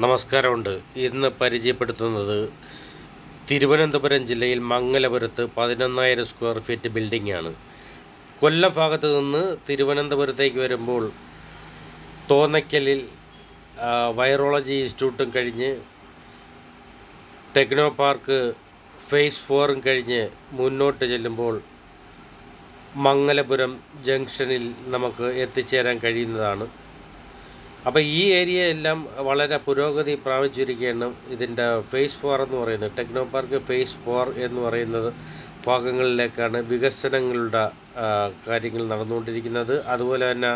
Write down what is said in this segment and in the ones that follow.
നമസ്കാരമുണ്ട്. ഇന്ന് പരിചയപ്പെടുത്തുന്നത് തിരുവനന്തപുരം ജില്ലയിൽ മംഗലപുരത്ത് പതിനൊന്നായിരം സ്ക്വയർ ഫീറ്റ് ബിൽഡിംഗ് ആണ് കൊല്ലം ഭാഗത്ത് നിന്ന് തിരുവനന്തപുരത്തേക്ക് വരുമ്പോൾ തോന്നയ്ക്കലിൽ വൈറോളജി ഇൻസ്റ്റിറ്റ്യൂട്ടും കഴിഞ്ഞ് ടെക്നോ പാർക്ക് ഫേസ് ഫോറും കഴിഞ്ഞ് മുന്നോട്ട് ചെല്ലുമ്പോൾ മംഗലപുരം ജംഗ്ഷനിൽ നമുക്ക് എത്തിച്ചേരാൻ കഴിയുന്നതാണ്. അപ്പോൾ ഈ ഏരിയ എല്ലാം വളരെ പുരോഗതി പ്രാപിച്ചിരിക്കുകയാണ്. ഇതിന്റെ ഫേസ് ഫോർ എന്ന് പറയുന്നത് ടെക്നോ പാർക്ക് ഫേസ് ഫോർ എന്ന് പറയുന്നത് ഭാഗങ്ങളിലേക്കാണ് വികസനങ്ങളുടെ കാര്യങ്ങൾ നടന്നുകൊണ്ടിരിക്കുന്നത്. അതുപോലെ തന്നെ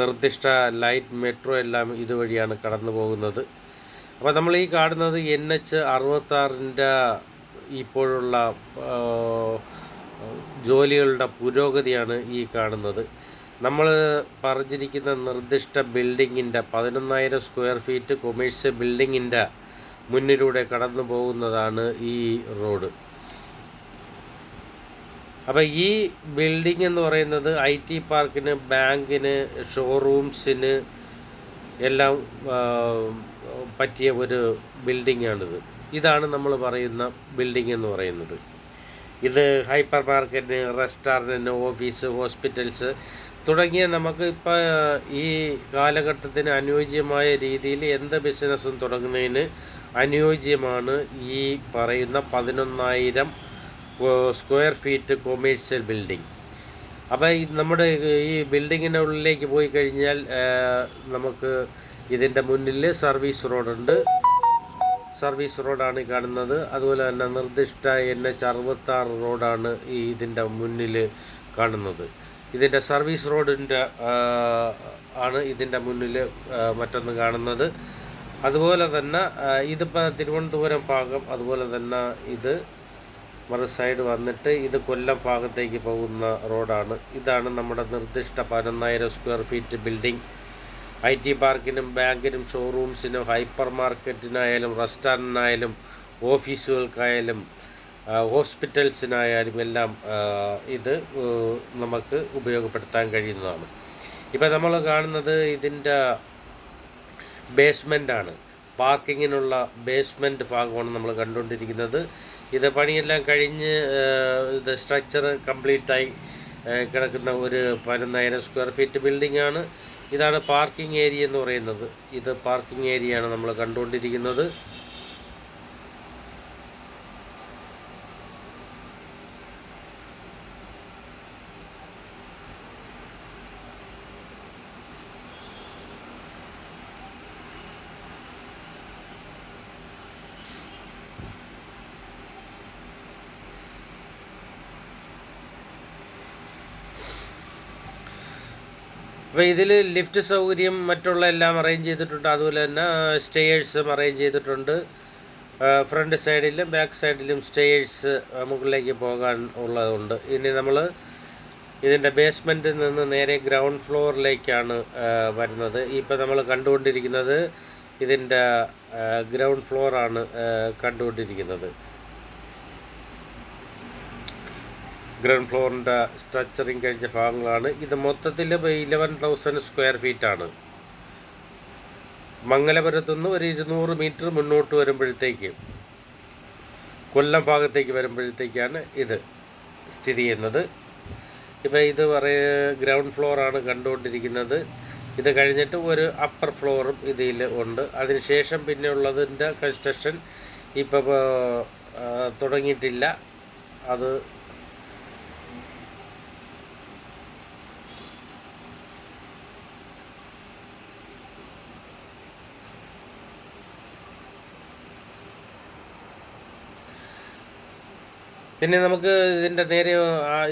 നിർദ്ദിഷ്ട ലൈറ്റ് മെട്രോ എല്ലാം ഇതുവഴിയാണ് കടന്നു പോകുന്നത് അപ്പോൾ നമ്മൾ ഈ കാണുന്നത് എൻ എച്ച് അറുപത്താറിന്റെ ഇപ്പോഴുള്ള ജോലികളുടെ പുരോഗതിയാണ് ഈ കാണുന്നത്. നമ്മൾ പറഞ്ഞിരിക്കുന്ന നിർദ്ദിഷ്ട ബിൽഡിങ്ങിന്റെ പതിനൊന്നായിരം സ്ക്വയർ ഫീറ്റ് കൊമേഴ്സ്യൽ ബിൽഡിങ്ങിന്റെ മുന്നിലൂടെ കടന്നു പോകുന്നതാണ് ഈ റോഡ്. അപ്പോൾ ഈ ബിൽഡിംഗ് എന്ന് പറയുന്നത് ഐ ടി പാർക്കിന് ബാങ്കിന് ഷോറൂംസിന് എല്ലാം പറ്റിയ ഒരു ബിൽഡിങ്ങാണിത് ഇതാണ് നമ്മൾ പറയുന്ന ബിൽഡിംഗ് എന്ന് പറയുന്നത്. ഇത് ഹൈപ്പർ മാർക്കറ്റിന് റെസ്റ്റോറന്റിന് ഓഫീസ് ഹോസ്പിറ്റൽസ് തുടങ്ങിയ നമുക്ക് ഇപ്പോൾ ഈ കാലഘട്ടത്തിന് അനുയോജ്യമായ രീതിയിൽ എന്ത് ബിസിനസ്സും തുടങ്ങുന്നതിന് അനുയോജ്യമാണ് ഈ പറയുന്ന പതിനൊന്നായിരം സ്ക്വയർ ഫീറ്റ് കൊമേഴ്സ്യൽ ബിൽഡിംഗ്. അപ്പോൾ ഈ നമ്മുടെ ഈ ബിൽഡിങ്ങിന്റെ ഉള്ളിലേക്ക് പോയി കഴിഞ്ഞാൽ നമുക്ക് ഇതിന്റെ മുന്നിൽ സർവീസ് റോഡുണ്ട്. സർവീസ് റോഡാണ് ഈ കാണുന്നത്. അതുപോലെ തന്നെ നിർദ്ദിഷ്ട എൻ എച്ച് അറുപത്താറ് റോഡാണ് ഈ ഇതിന്റെ മുന്നിൽ കാണുന്നത്. ഇതിന്റെ സർവീസ് റോഡിന്റെ ആണ് ഇതിന്റെ മുന്നിൽ മറ്റൊന്ന് കാണുന്നത്. അതുപോലെ തന്നെ ഇതിപ്പോൾ തിരുവനന്തപുരം ഭാഗം അതുപോലെ തന്നെ ഇത് മറു സൈഡ് വന്നിട്ട് ഇത് കൊല്ലം ഭാഗത്തേക്ക് പോകുന്ന റോഡാണ്. ഇതാണ് നമ്മുടെ നിർദ്ദിഷ്ട പതിനൊന്നായിരം square feet building. I T പാർക്കിനും ബാങ്കിനും ഷോറൂംസിനും ഹൈപ്പർ മാർക്കറ്റിനായാലും റെസ്റ്റോറന്റിനായാലും ഓഫീസുകൾക്കായാലും ഹോസ്പിറ്റൽസിനായാലും എല്ലാം ഇത് നമുക്ക് ഉപയോഗപ്പെടുത്താൻ കഴിയുന്നതാണ്. ഇപ്പം നമ്മൾ കാണുന്നത് ഇതിന്റെ ബേസ്മെന്റാണ് പാർക്കിങ്ങിനുള്ള ബേസ്മെന്റ് ഭാഗമാണ് നമ്മൾ കണ്ടുകൊണ്ടിരിക്കുന്നത്. ഇത് പണിയെല്ലാം കഴിഞ്ഞ് ഇത് സ്ട്രക്ചർ കംപ്ലീറ്റായി കിടക്കുന്ന ഒരു പതിനൊന്നായിരം സ്ക്വയർ ഫീറ്റ് ബിൽഡിംഗ് ആണ് ഇതാണ് പാർക്കിംഗ് ഏരിയ എന്ന് പറയുന്നത്. ഇത് പാർക്കിംഗ് ഏരിയയാണ് നമ്മൾ കണ്ടുകൊണ്ടിരിക്കുന്നത്. അപ്പോൾ ഇതിൽ ലിഫ്റ്റ് സൗകര്യം മറ്റുള്ള എല്ലാം അറേഞ്ച് ചെയ്തിട്ടുണ്ട്. അതുപോലെ തന്നെ സ്റ്റേഴ്സും അറേഞ്ച് ചെയ്തിട്ടുണ്ട്. ഫ്രണ്ട് സൈഡിലും ബാക്ക് സൈഡിലും സ്റ്റേഴ്സ് മുകളിലേക്ക് പോകാൻ ഉള്ളതുണ്ട്. ഇനി നമ്മൾ ഇതിന്റെ ബേസ്മെന്റിൽ നിന്ന് നേരെ ഗ്രൗണ്ട് ഫ്ലോറിലേക്കാണ് വരുന്നത്. ഇപ്പോൾ നമ്മൾ കണ്ടുകൊണ്ടിരിക്കുന്നത് ഇതിന്റെ ഗ്രൗണ്ട് ഫ്ലോറാണ് കണ്ടുകൊണ്ടിരിക്കുന്നത്. ഗ്രൗണ്ട് ഫ്ലോറിന്റെ സ്ട്രക്ചറിങ് കഴിഞ്ഞ ഭാഗങ്ങളാണ്. ഇത് മൊത്തത്തിൽ ഇലവൻ തൗസൻഡ് സ്ക്വയർ ഫീറ്റ് ആണ്. മംഗലപുരത്തു നിന്ന് ഒരു ഇരുന്നൂറ് മീറ്റർ മുന്നോട്ട് വരുമ്പോഴത്തേക്ക് കൊല്ലം ഭാഗത്തേക്ക് വരുമ്പോഴത്തേക്കാണ് ഇത് സ്ഥിതി ചെയ്യുന്നത്. ഇപ്പോൾ ഇത് പറയ ഗ്രൗണ്ട് ഫ്ലോറാണ് കണ്ടുകൊണ്ടിരിക്കുന്നത്. ഇത് കഴിഞ്ഞിട്ട് ഒരു അപ്പർ ഫ്ലോറും ഇതിൽ ഉണ്ട്. അതിനുശേഷം പിന്നെ ഉള്ളതിന്റെ കൺസ്ട്രക്ഷൻ ഇപ്പോൾ തുടങ്ങിയിട്ടില്ല. അത് പിന്നെ നമുക്ക് ഇതിന്റെ നേരെ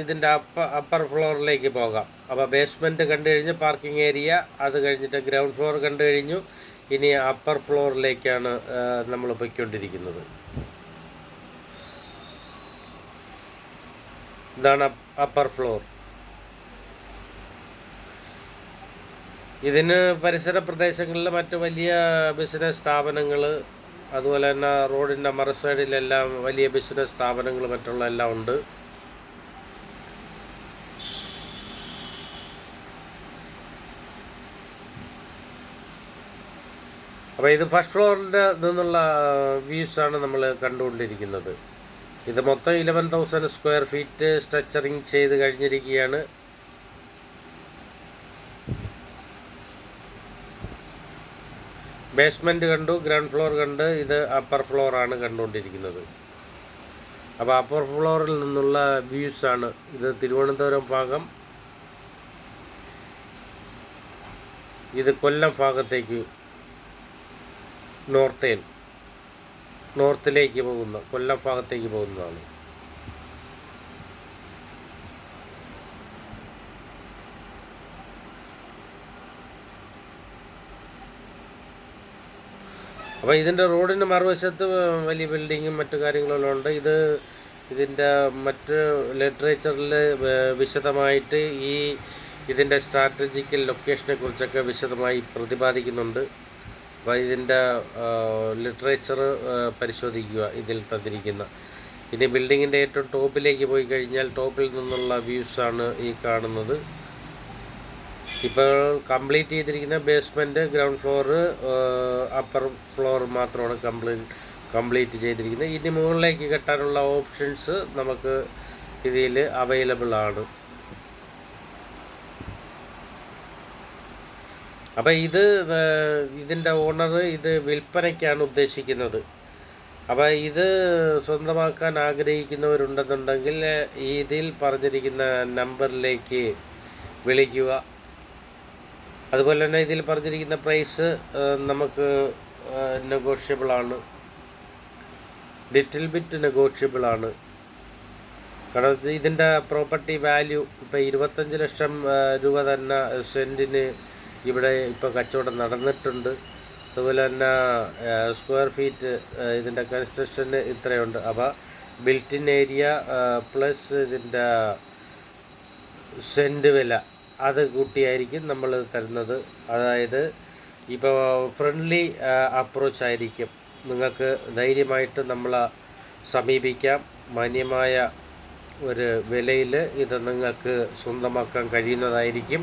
ഇതിന്റെ അപ്പ അപ്പർ ഫ്ലോറിലേക്ക് പോകാം. അപ്പോൾ ബേസ്മെന്റ് കണ്ടു കഴിഞ്ഞ് പാർക്കിംഗ് ഏരിയ അത് കഴിഞ്ഞിട്ട് ഗ്രൗണ്ട് ഫ്ലോർ കണ്ടു കഴിഞ്ഞു. ഇനി അപ്പർ ഫ്ലോറിലേക്കാണ് നമ്മൾ പൊയ്ക്കൊണ്ടിരിക്കുന്നത്. ഇതാണ് അപ്പർ ഫ്ലോർ ഇതിന് പരിസര പ്രദേശങ്ങളിൽ മറ്റ് വലിയ ബിസിനസ് സ്ഥാപനങ്ങൾ അതുപോലെ തന്നെ റോഡിന്റെ മറ സൈഡിലെല്ലാം വലിയ ബിസിനസ് സ്ഥാപനങ്ങൾ മറ്റുള്ള എല്ലാം ഉണ്ട്. അപ്പോൾ ഇത് ഫസ്റ്റ് ഫ്ലോറിന്റെ നിന്നുള്ള വ്യൂസാണ് നമ്മൾ കണ്ടുകൊണ്ടിരിക്കുന്നത്. ഇത് മൊത്തം eleven thousand square feet structuring ചെയ്ത് കഴിഞ്ഞിരിക്കുകയാണ്. ബേസ്മെന്റ് കണ്ടു ഗ്രൗണ്ട് ഫ്ലോർ കണ്ട് ഇത് അപ്പർ ഫ്ലോറാണ് കണ്ടുകൊണ്ടിരിക്കുന്നത്. അപ്പോൾ അപ്പർ ഫ്ലോറിൽ നിന്നുള്ള വ്യൂസ് ആണ്. ഇത് തിരുവനന്തപുരം ഭാഗം. ഇത് കൊല്ലം ഭാഗത്തേക്ക് നോർത്തേൽ നോർത്തിലേക്ക് പോകുന്ന കൊല്ലം ഭാഗത്തേക്ക് പോകുന്നതാണ്. അപ്പോൾ ഇതിന്റെ റോഡിന് മറുവശത്ത് വലിയ ബിൽഡിങ്ങും മറ്റു കാര്യങ്ങളെല്ലാം ഉണ്ട്. ഇത് ഇതിന്റെ മറ്റ് ലിറ്ററേച്ചറിൽ വിശദമായിട്ട് ഈ ഇതിന്റെ സ്ട്രാറ്റജിക്കൽ ലൊക്കേഷനെ കുറിച്ചൊക്കെ വിശദമായി പ്രതിപാദിക്കുന്നുണ്ട്. അപ്പോൾ ഇതിന്റെ ലിറ്ററേച്ചർ പരിശോധിക്കുക ഇതിൽ തന്നിരിക്കുന്ന. ഇനി ബിൽഡിങ്ങിന്റെ ഏറ്റവും ടോപ്പിലേക്ക് പോയി കഴിഞ്ഞാൽ ടോപ്പിൽ നിന്നുള്ള വ്യൂസാണ് ഈ കാണുന്നത്. ഇപ്പോൾ കംപ്ലീറ്റ് ചെയ്തിരിക്കുന്ന basement ground floor upper floor മാത്രമാണ് കംപ്ലീറ്റ് കംപ്ലീറ്റ് ചെയ്തിരിക്കുന്നത്. ഇനി മുകളിലേക്ക് കെട്ടാനുള്ള ഓപ്ഷൻസ് നമുക്ക് ഇതിൽ അവൈലബിൾ ആണ്. അപ്പോൾ ഇത് ഇതിന്റെ ഓണർ ഇത് വിൽപ്പനയ്ക്കാണ് ഉദ്ദേശിക്കുന്നത്. അപ്പോൾ ഇത് സ്വന്തമാക്കാൻ ആഗ്രഹിക്കുന്നവരുണ്ടെന്നുണ്ടെങ്കിൽ ഇതിൽ പറഞ്ഞിരിക്കുന്ന നമ്പറിലേക്ക് വിളിക്കുക. അതുപോലെ തന്നെ ഇതിൽ പറഞ്ഞിരിക്കുന്ന പ്രൈസ് നമുക്ക് നെഗോഷ്യബിൾ ആണ്. ലിറ്റിൽ ബിറ്റ് നെഗോഷ്യബിൾ ആണ്. കാരണം ഇതിന്റെ പ്രോപ്പർട്ടി വാല്യൂ ഇപ്പോൾ ഇരുപത്തഞ്ച് ലക്ഷം രൂപ തന്നെ സെന്റിന് ഇവിടെ ഇപ്പോൾ കച്ചവടം നടന്നിട്ടുണ്ട്. അതുപോലെ തന്നെ സ്ക്വയർ ഫീറ്റ് ഇതിന്റെ കൺസ്ട്രക്ഷന് ഇത്രയുണ്ട്. അപ്പോൾ ബിൽറ്റിൻ ഏരിയ പ്ലസ് ഇതിന്റെ സെന്റ് വില. അത് കൂട്ടിയായിരിക്കും നമ്മൾ തരുന്നത്. അതായത് ഇപ്പോൾ ഫ്രണ്ട്ലി അപ്രോച്ച് ആയിരിക്കും. നിങ്ങൾക്ക് ധൈര്യമായിട്ട് നമ്മളെ സമീപിക്കാം. മാന്യമായ ഒരു വിലയിൽ ഇത് നിങ്ങൾക്ക് സ്വന്തമാക്കാൻ കഴിയുന്നതായിരിക്കും.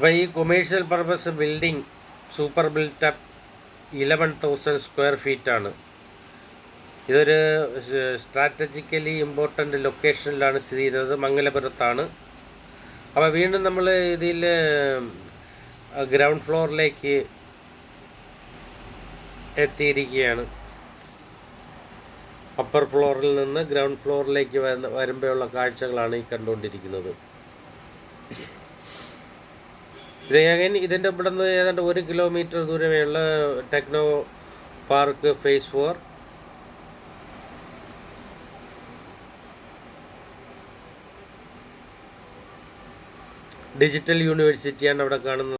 അപ്പോൾ ഈ commercial purpose building super built up eleven thousand square ഫീറ്റാണ് ഇതൊരു സ്ട്രാറ്റജിക്കലി ഇമ്പോർട്ടന്റ് ലൊക്കേഷനിലാണ് സ്ഥിതി ചെയ്യുന്നത്. മംഗലപുരത്താണ്. അപ്പോൾ വീണ്ടും നമ്മൾ ഇതിൽ ഗ്രൗണ്ട് ഫ്ലോറിലേക്ക് എത്തിയിരിക്കുകയാണ്. അപ്പർ ഫ്ലോറിൽ നിന്ന് ഗ്രൗണ്ട് ഫ്ലോറിലേക്ക് വരുമ്പോഴുള്ള കാഴ്ചകളാണ് ഈ കണ്ടുകൊണ്ടിരിക്കുന്നത്. ഇത് ഞാൻ ഇതിന്റെ ഇവിടെ നിന്ന് ഏതാണ്ട് ഒരു kilometre ദൂരമേയുള്ള techno park phase four digital യൂണിവേഴ്സിറ്റിയാണ് അവിടെ കാണുന്നത്.